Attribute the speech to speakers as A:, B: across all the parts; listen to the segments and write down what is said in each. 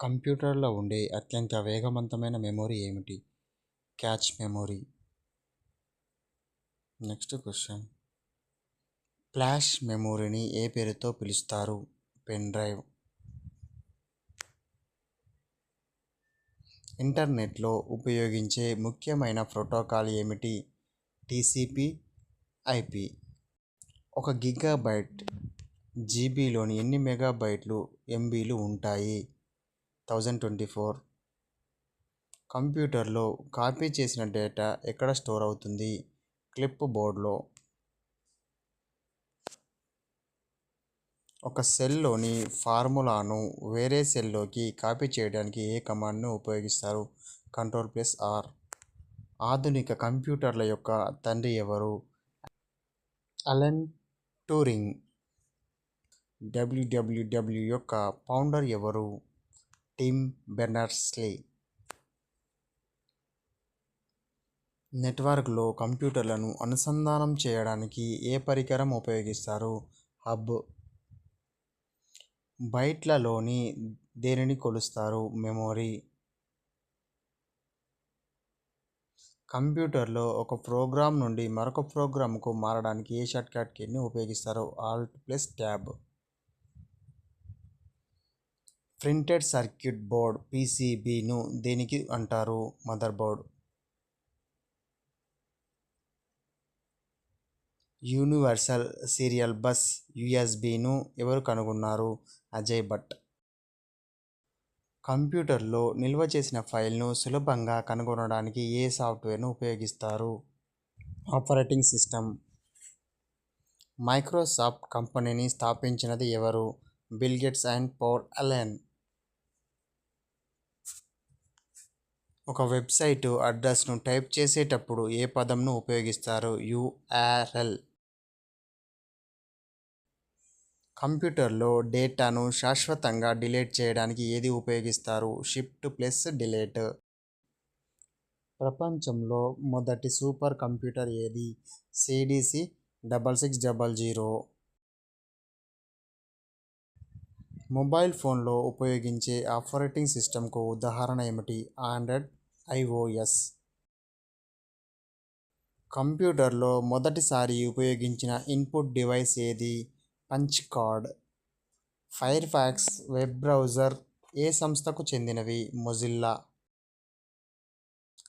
A: కంప్యూటర్లో ఉండే అత్యంత వేగవంతమైన మెమరీ ఏమిటి? Cache memory. Next question. Flash మెమొరీని ఏ పేరుతో పిలుస్తారు? Pen drive. ఇంటర్నెట్లో ఉపయోగించే ముఖ్యమైన ప్రోటోకాల్ ఏమిటి? TCP IP. ఒక గిగాబైట్ జీబీలోని ఎన్ని మెగాబైట్లు ఎంబీలు ఉంటాయి? థౌజండ్ ట్వంటీ ఫోర్ కంప్యూటర్లో కాపీ చేసిన డేటా ఎక్కడ స్టోర్ అవుతుంది? క్లిప్ బోర్డ్లో. ఒక సెల్లోని ఫార్ములాను వేరే సెల్లోకి కాపీ చేయడానికి ఏ కమాండ్ను ఉపయోగిస్తారు? Control plus R. ఆధునిక కంప్యూటర్ల యొక్క తండ్రి ఎవరు? అలెన్ టూరింగ్ డబ్ల్యూడబ్ల్యూడబ్ల్యూ యొక్క ఫౌండర్ ఎవరు? టిమ్ బెర్నర్స్లీ నెట్వర్క్లో కంప్యూటర్లను అనుసంధానం చేయడానికి ఏ పరికరం ఉపయోగిస్తారు? హబ్. బైట్లలోని దేనిని కొలుస్తారు? మెమొరీ. కంప్యూటర్లో ఒక ప్రోగ్రామ్ నుండి మరొక ప్రోగ్రామ్కు మారడానికి ఏ షార్ట్కట్ కీని ఉపయోగిస్తారు? Alt plus tab. Printed circuit board పీసీబీను దేనికి అంటారు motherboard? Universal serial bus యూఎస్బీను ఎవరు కనుగొన్నారు? అజయ్ భట్. కంప్యూటర్లో నిల్వ చేసిన ఫైల్ను సులభంగా కనుగొనడానికి ఏ సాఫ్ట్వేర్ను ఉపయోగిస్తారు? Operating system. మైక్రోసాఫ్ట్ కంపెనీని స్థాపించినది ఎవరు? Bill Gates and Paul Allen. ఒక వెబ్సైటు అడ్రస్ను టైప్ చేసేటప్పుడు ఏ పదంను ఉపయోగిస్తారు? యూఆర్ఎల్ కంప్యూటర్లో డేటాను శాశ్వతంగా డిలీట్ చేయడానికి ఏది ఉపయోగిస్తారు? Shift plus delete. ప్రపంచంలో మొదటి సూపర్ కంప్యూటర్ ఏది? CDC double six double zero. Mobile ఫోన్లో ఉపయోగించే ఆపరేటింగ్ సిస్టమ్కు ఉదాహరణ ఏమిటి? ఆండ్రాయిడ్ ఐఓఎస్ కంప్యూటర్లో మొదటిసారి ఉపయోగించిన ఇన్పుట్ డివైస్ ఏది? Punch card. Firefox web browser ఏ సంస్థకు చెందినవి? మొజిల్లా.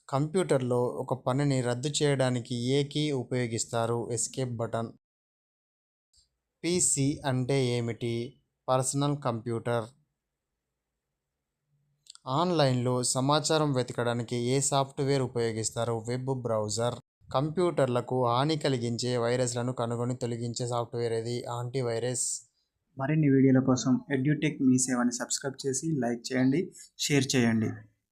A: కంప్యూటర్లో ఒక పనిని రద్దు చేయడానికి ఏ కీ ఉపయోగిస్తారు? Escape button. పీసీ అంటే ఏమిటి? Personal computer. ఆన్లైన్లో సమాచారం వెతకడానికి ఏ సాఫ్ట్వేర్ ఉపయోగిస్తారు? Web browser. కంప్యూటర్లకు హాని కలిగించే వైరస్లను కనుగొని తొలగించే సాఫ్ట్వేర్ ఏది? యాంటీవైరస్.
B: మరిన్ని వీడియోల కోసం ఎడ్యూటెక్ మీ సేవని సబ్స్క్రైబ్ చేసి లైక్ చేయండి షేర్ చేయండి.